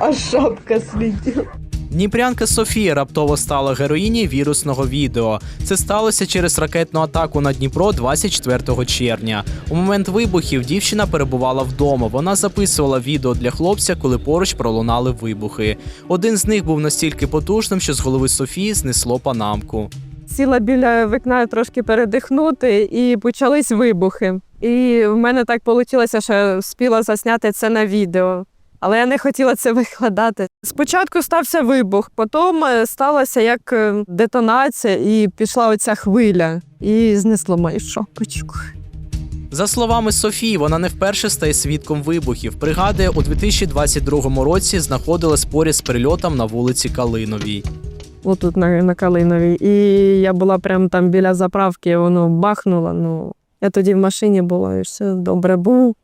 А шапка слетела. Дніпрянка Софія раптово стала героїні вірусного відео. Це сталося через ракетну атаку на Дніпро 24 червня. У момент вибухів дівчина перебувала вдома. Вона записувала відео для хлопця, коли поруч пролунали вибухи. Один з них був настільки потужним, що з голови Софії знесло панамку. Сіла біля вікна трошки передихнути, і почались вибухи. І в мене так вийшло, що спіла засняти це на відео. Але я не хотіла це викладати. Спочатку стався вибух, потім е, сталася як е, детонація, і пішла оця хвиля, і знесло мою шапочку. За словами Софії, вона не вперше стає свідком вибухів. Пригадує, у 2022 році знаходилась поряд з прильотом на вулиці Калиновій. Отут на, на Калиновій. І я була прямо там біля заправки, воно бахнуло. Ну, я тоді в машині була, і все добре було.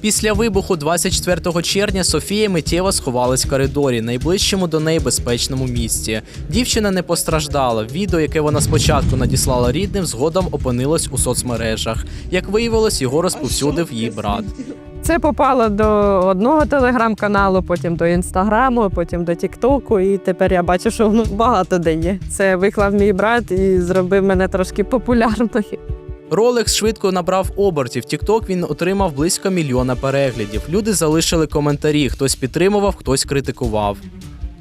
Після вибуху 24 червня Софія миттєво сховалась в коридорі, найближчому до неї безпечному місці. Дівчина не постраждала. Відео, яке вона спочатку надіслала рідним, згодом опинилось у соцмережах. Як виявилось, його розповсюдив її брат. Це попало до одного телеграм-каналу, потім до інстаграму, потім до Тіктоку. І тепер я бачу, що воно багато де є. Це виклав мій брат і зробив мене трошки популярною. Ролик швидко набрав обертів. TikTok він отримав близько мільйона переглядів. Люди залишили коментарі, хтось підтримував, хтось критикував.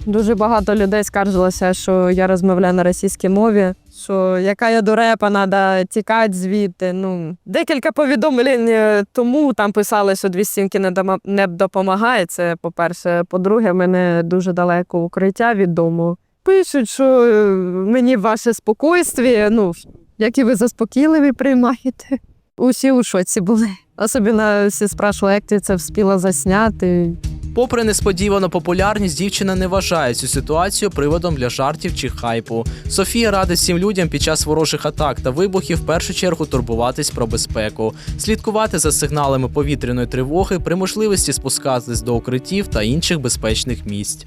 Дуже багато людей скаржилося, що я розмовляю на російській мові, що яка я дурепа, треба тікати звідти. Ну, декілька повідомлень е, тому там писали, що дві стінки не, не допомагає. Це по-перше. По-друге, мене дуже далеко укриття від дому. Пишуть, що е, мені ваше спокійстві, ну, які ви заспокійливі приймаєте. Усі у шоці були. Особливо всі спрашували, як ти це вспіла засняти. Попри несподівану популярність, дівчина не вважає цю ситуацію приводом для жартів чи хайпу. Софія радить всім людям під час ворожих атак та вибухів в першу чергу турбуватись про безпеку, слідкувати за сигналами повітряної тривоги, при можливості спускатись до укриттів та інших безпечних місць.